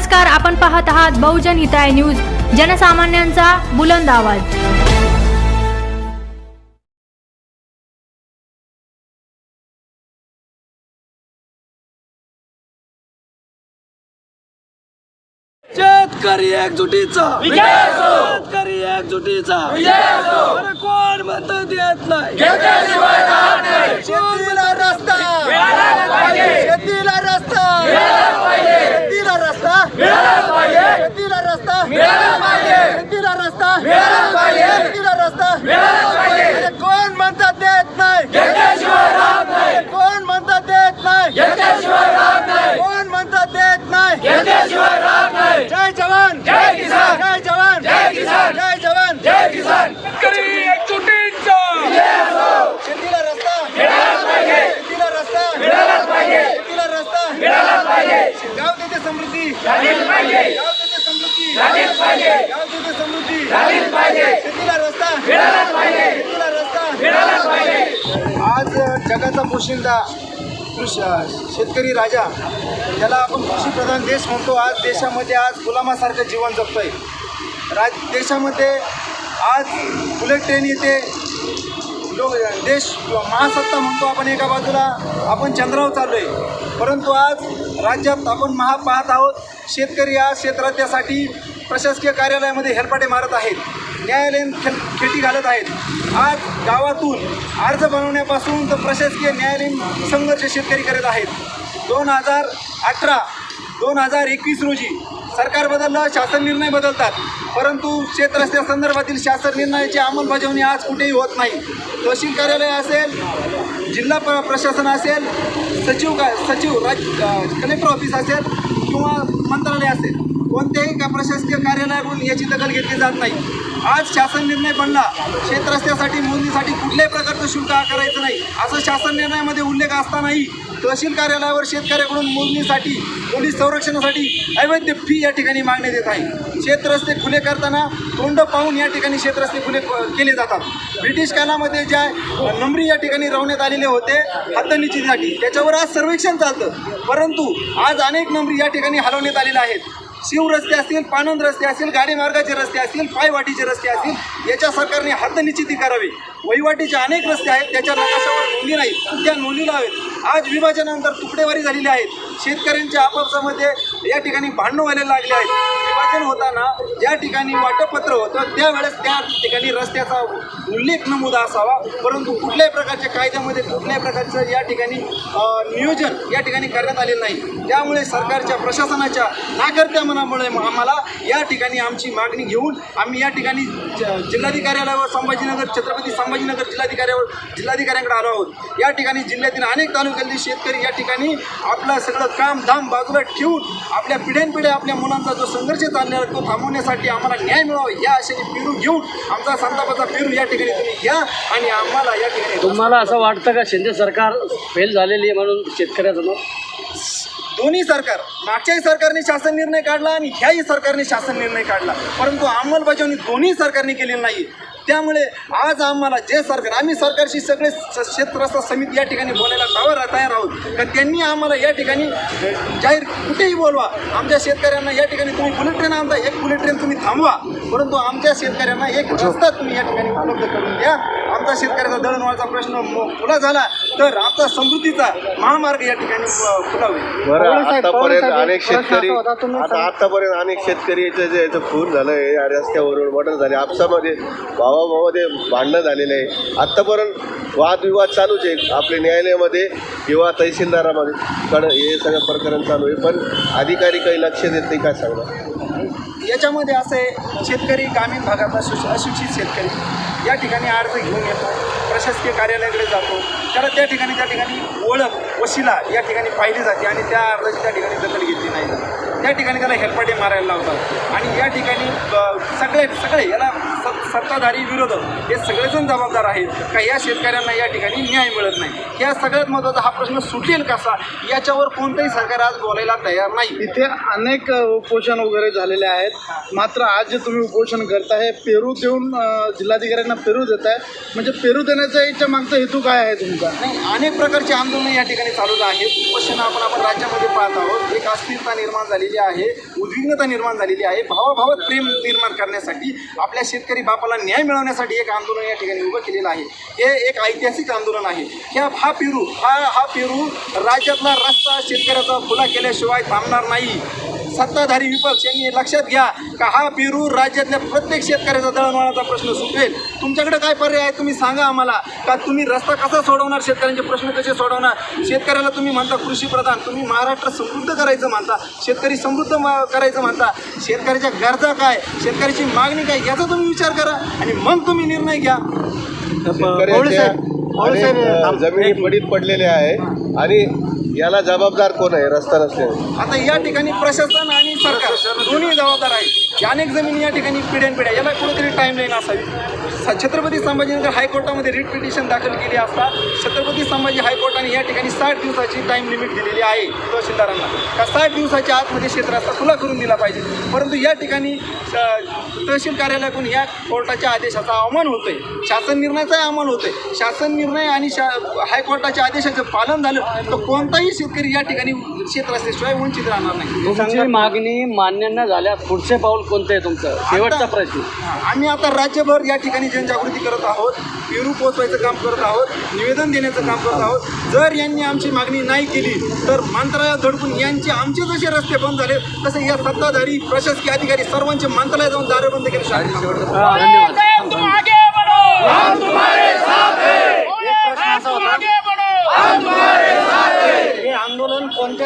नमस्कार आपण पाहत आहात बहुजन हिताय न्यूज जनसामान्यांचा बुलंद आवाज. शेतकरी एकजुटीचा. शेतकरी एकजुटीचा. अरे कोण म्हणतं देत नाही? शेतीला रस्ता. शेतीला रस्ता शेतीला रस्ता शेतीला रस्ता शेतीला रस्ता शेतीला रस्ता अरे कोण म्हणतात देत नाही अरे कोण म्हणतात देत नाही. कोण म्हणतात देत नाही? जय जवान. जय किसान. जय जवान. जय किसान. जय जवान. जय किसान. शेतकरी एकजुटीचा. शेतीला रस्ता. शेतीला रस्ता. शेतीला रस्ता. गाव तिथे समृद्धी. गाव तिथे समृद्धी. गाव तिथे समृद्धी. शेतीला रस्ता. शेतीला रस्ता. आज जगाचा पोशिंदा कृषी शेतकरी राजा ज्याला आपण कृषीप्रधान देश म्हणतो आज देशामध्ये आज गुलामासारखं जीवन जगतोय. राज देशामध्ये आज बुलेट ट्रेन येते. लोक देश महासत्ता म्हणतो आपण एका बाजूला आपण चंद्रावर चाललो आहे परंतु आज राज्यात आपण महा पाहत आहोत शेतकरी आज शेतराज्यासाठी प्रशासकीय कार्यालयामध्ये हेलपाटे मारत आहेत. न्यायालयीन खे खेटी घालत आहेत. आज गावातून अर्ज बनवण्यापासून तर प्रशासकीय न्यायालयीन संघर्ष शेतकरी करत आहेत. दोन हजार अठरा दोन हजार एकवीस रोजी सरकार बदललं शासन निर्णय बदलतात. परंतु शेत रस्त्या संदर्भातील शासन निर्णयाची अंमलबजावणी आज कुठेही होत नाही. तहसील कार्यालय असेल जिल्हा प्र प्रशासन असेल सचिव का सचिव राज कलेक्टर ऑफिस असेल किंवा मंत्रालय असेल कोणत्याही का प्रशासकीय कार्यालयाकडून याची दखल घेतली जात नाही. आज शासन निर्णय बनला. शेत नोंदणीसाठी मोजणीसाठी कुठल्याही प्रकारचं शुल्क आकारायचं नाही. असं शासन निर्णयामध्ये उल्लेख असतानाही तहसील कार्यालयावर शेतकऱ्याकडून मोजणीसाठी पोलीस संरक्षणासाठी अवैध फी या ठिकाणी मागण्यात येत आहे. शेत खुले करताना तोंड पाहून या ठिकाणी शेत खुले केले जातात. ब्रिटिश कालामध्ये ज्या नंबरी या ठिकाणी रावण्यात आलेले होते हातनिचीसाठी त्याच्यावर आज सर्वेक्षण चालतं. परंतु आज अनेक नंबरी या ठिकाणी हलवण्यात आलेल्या आहेत. शिव रस्ते असतील पानंद रस्ते असतील गाडी मार्गाचे रस्ते असतील पायवाटीचे रस्ते असतील याच्या सरकारने हद्दनिश्चिती करावी. वहिवाटीचे अनेक रस्ते आहेत त्याच्या नकाशावर नोंदी नाही त्या नोंदी लावेत आज विभाजनानंतर तुकडेवारी झालेली आहेत शेतकऱ्यांच्या आपापसामध्ये या ठिकाणी भांडणं व्हायला लागले आहेत. विभाजन होताना ज्या ठिकाणी वाटपत्र होतं त्यावेळेस त्या ठिकाणी रस्त्याचा उल्लेख नमूद असावा. परंतु कुठल्याही प्रकारच्या कायद्यामध्ये कुठल्याही प्रकारचं या ठिकाणी नियोजन या ठिकाणी करण्यात आलेलं नाही. त्यामुळे सरकारच्या प्रशासनाच्या नाकर्त्या मनामुळे आम्हाला या ठिकाणी आमची मागणी घेऊन आम्ही या ठिकाणी ज- जिल्हाधिकाऱ्यालयावर संभाजीनगर छत्रपती संभाजीनगर जिल्हाधिकाऱ्यावर जिल्हाधिकाऱ्यांकडे आलो आहोत. या ठिकाणी जिल्ह्यातील अनेक तालुक्यातील शेतकरी या ठिकाणी आपलं सगळं काम धाम बाजूला ठेवून आपल्या पिढ्यानपिढ्या आपल्या मुलांचा जो संघर्ष चाललेला आहे तो थांबवण्यासाठी आम्हाला न्याय मिळावा या आशेने पेरू घेऊन आमचा संतापाचा पेरू या ठिकाणी तुम्ही घ्या आणि आम्हाला या ठिकाणी तुम्हाला असं वाटतं का शिंदे सरकार फेल झालेली आहे म्हणून शेतकऱ्याचं मत दोन्ही सरकार मागच्याही सरकारने शासन निर्णय काढला आणि ह्याही सरकारने शासन निर्णय काढला. परंतु अंमलबजावणी दोन्ही सरकारने केलेली नाही त्यामुळे आज आम्हाला जे सरकार आम्ही सरकारशी सगळे क्षेत्रस्थ समिती या ठिकाणी बोलायला तयार तयार आहोत. तर त्यांनी आम्हाला या ठिकाणी जाहीर कुठेही बोलवा. आमच्या शेतकऱ्यांना या ठिकाणी तुम्ही बुलेट ट्रेन आणता एक बुलेट ट्रेन तुम्ही थांबवा. परंतु आमच्या शेतकऱ्यांना एक रस्ता तुम्ही या ठिकाणी उपलब्ध करून द्या. आमचा शेतकऱ्याचा दळणवळचा प्रश्न खुला झाला तर आमचा समृद्धीचा महामार्ग या ठिकाणी खुला होईल. आतापर्यंत अनेक शेतकरी आता आतापर्यंत अनेक शेतकरी याचं जे याचं खून झालं आहे या रस्त्यावरून मर्डर झाले आपसामध्ये भावाभावामध्ये भांडणं झालेलं आहे. आत्तापर्यंत वादविवाद चालूच आहे. आपले न्यायालयामध्ये किंवा तहसीलदारामध्ये. कडं हे सगळं प्रकरण चालू आहे. पण अधिकारी काही लक्ष देत नाही काय सांगणार? याच्यामध्ये असं आहे शेतकरी ग्रामीण भागातला सुश अशिक्षित शेतकरी. या ठिकाणी अर्ज घेऊन येतो. प्रशासकीय कार्यालयाकडे जातो. त्याला त्या ठिकाणी त्या ठिकाणी ओळख वशिला या ठिकाणी पाहिली जाते आणि त्या अर्जाची त्या ठिकाणी दखल घेतली नाही त्या ठिकाणी त्याला हेलपाटे मारायला लावतात. आणि या ठिकाणी सगळे सगळे याला सत्ताधारी विरोधक हे सगळेजण जबाबदार आहेत. का या शेतकऱ्यांना या ठिकाणी न्याय मिळत नाही? या सगळ्यात महत्त्वाचा हा प्रश्न सुटेल कसा? याच्यावर कोणतंही सरकार आज बोलायला तयार नाही. इथे अनेक उपोषण वगैरे झालेले आहेत. मात्र आज जे तुम्ही उपोषण करताय पेरू देऊन जिल्हाधिकाऱ्यांना पेरू देत आहे म्हणजे पेरू देण्याचा याच्या मागचा हेतू काय आहे तुमचा? नाही अनेक प्रकारचे आंदोलन या ठिकाणी चालू आहेत. उपोषण आपण आपण राज्यामध्ये पाहत आहोत. एक अस्थिरता निर्माण झालेली आहे उद्विग्नता निर्माण झालेली आहे. भावाभावात प्रेम निर्माण करण्यासाठी आपल्या शेतकरी बापाला न्याय मिळवण्यासाठी एक आंदोलन या ठिकाणी उभं केलेलं आहे. हे एक ऐतिहासिक आंदोलन आहे. ह्या हा पेरू हा हा पेरू राज्यातला रस्ता शेतकऱ्याचा खुला केल्याशिवाय थांबणार नाही. सत्ताधारी विपक्ष यांनी लक्षात घ्या का हा पेरू राज्यातल्या प्रत्येक शेतकऱ्याचा दळणवळणाचा प्रश्न सुटेल. तुमच्याकडे काय पर्याय आहे तुम्ही सांगा आम्हाला. का तुम्ही रस्ता कसा सोडवणार? शेतकऱ्यांचे प्रश्न कसे सोडवणार? शेतकऱ्याला तुम्ही म्हणता कृषी प्रधान तुम्ही महाराष्ट्र समृद्ध करायचं म्हणता शेतकरी समृद्ध मा- करायचं म्हणता. शेतकऱ्याच्या गरजा काय? शेतकऱ्याची मागणी काय? याचा तुम्ही विचार करा आणि मग तुम्ही निर्णय घ्या. जमिनी पडीत पडलेल्या आहे. आणि याला जबाबदार कोण आहे? रस्ता नसल्याने आता या ठिकाणी प्रशासन आणि सरकार दोन्ही जबाबदार आहेत. अनेक जमिनी या ठिकाणी पिढ्यान पिढ्या याला कुठेतरी टाईमलाईन असावी. स- छत्रपती संभाजीनगर हायकोर्टामध्ये रिट पिटिशन दाखल केली असता छत्रपती संभाजी हायकोर्टाने या ठिकाणी साठ दिवसाची टाईम लिमिट दिलेली आहे. तहसीलदारांना. का साठ दिवसाच्या आतमध्ये क्षेत्ररस्ता खुला करून दिला पाहिजे. परंतु या ठिकाणी तहसील कार्यालयाकडून या कोर्टाच्या आदेशाचा अवमान होतोय. शासन निर्णयाचाही अवमान होतोय. शासन निर्णय आणि शा हायकोर्टाच्या आदेशाचं पालन झालं तर कोणताही शेतकरी या ठिकाणी क्षेत्ररस्त्याशिवाय वंचित राहणार नाही. तुमची मागणी मान्य न झाल्यास पुढचे पाऊल कोणतं आहे तुमचं? शेवटचा प्रश्न. आम्ही आता राज्यभर या ठिकाणी जनजागृती करत आहोत पेरू पोचवायचं काम करत आहोत निवेदन देण्याचं काम करत आहोत. जर यांनी आमची मागणी नाही केली तर मंत्रालयात धडकून यांचे आमचे जसे रस्ते बंद झाले तसे या सत्ताधारी प्रशासकीय अधिकारी सर्वांचे मंत्रालयात जाऊन दारे बंद केले धन्यवाद. हे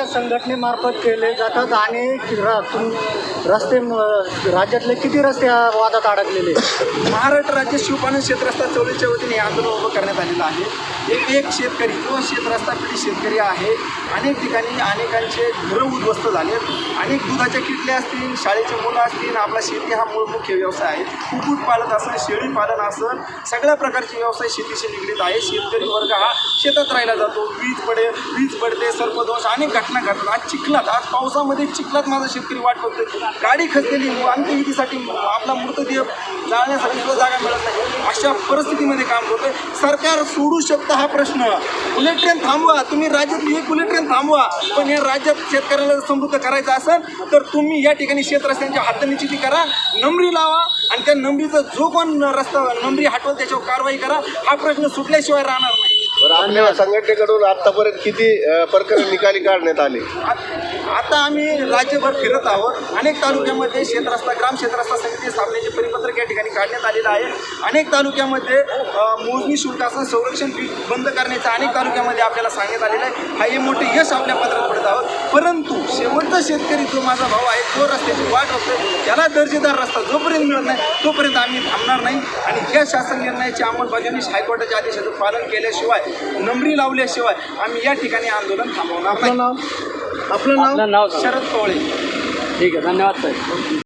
आंदोलन संघटनेमार्फत केले जातात आणि तुम रस्ते राज्यातले किती रस्ते या वादात अडकलेले महाराष्ट्र राज्य शिवपालन क्षेत्रस्ता चौलीच्या वतीने हे आंदोलन उभं करण्यात आलेलं आहे. एक एक शेतकरी जो शेतरस्ता पीडित शेतकरी आहे. अनेक ठिकाणी अनेकांचे घरं उद्ध्वस्त झालेत. अनेक दुधाच्या किटल्या असतील शाळेचे मुलं असतील आपला शेती हा मूळ मुख्य व्यवसाय आहे. कुक्कुटपालन असेल शेळी पालन असेल सगळ्या प्रकारचे व्यवसाय शेतीशी निगडीत आहे. शेतकरी वर्ग हा शेतात राहिला जातो. वीज पडे वीज पडते सर्पदोष अनेक घटना घडतात. आज चिखलात आज पावसामध्ये चिखलात माझा शेतकरी वाट बघतोय. गाडी खचलेली अंत्यविधीसाठी आपला मृतदेह जाळण्यासाठी सुद्धा जागा मिळत नाही. अशा परिस्थितीमध्ये काम करतोय. सरकार सोडू शकतं हा प्रश्न. बुलेट ट्रेन थांबवा. तुम्ही राज्यातली एक बुलेट ट्रेन थांबवा. पण या राज्यात शेतकऱ्याला समृद्ध करायचं असेल तर तुम्ही या ठिकाणी शेत रस्त्यांच्या हातनिश्चिती करा नंबरी लावा आणि त्या नंबरीचा जो कोण रस्ता नंबरी हटवल त्याच्यावर कारवाई करा. हा प्रश्न सुटल्याशिवाय राहणार नाही. संघटनेकडून आतापर्यंत किती प्रकरण निकाली काढण्यात आले? आता आम्ही राज्यभर फिरत आहोत. अनेक तालुक्यामध्ये शेतरस्ता ग्राम शेतरस्ता समिती स्थापनेचे परिपत्रक या ठिकाणी काढण्यात आलेलं आहे. अनेक तालुक्यामध्ये मोजणी शुल्काचं संरक्षण बंद करण्याचं अनेक तालुक्यामध्ये आपल्याला सांगण्यात आलेलं आहे. हा हे मोठे यश आपल्या पत्रात पडत आहोत. परंतु शेवटचा शेतकरी जो माझा भाऊ आहे तो रस्त्याची वाट बघतोय. त्याला दर्जेदार रस्ता जोपर्यंत मिळत नाही तोपर्यंत आम्ही थांबणार नाही. आणि या शासन निर्णयाची अंमलबजावणी हायकोर्टाच्या आदेशाचं पालन केल्याशिवाय नंबरी लावल्याशिवाय आम्ही या ठिकाणी आंदोलन थांबवणार नाही. आपलं नाव? आपलं नाव सांगा. शरद पवाळे ठीक आहे धन्यवाद साहेब.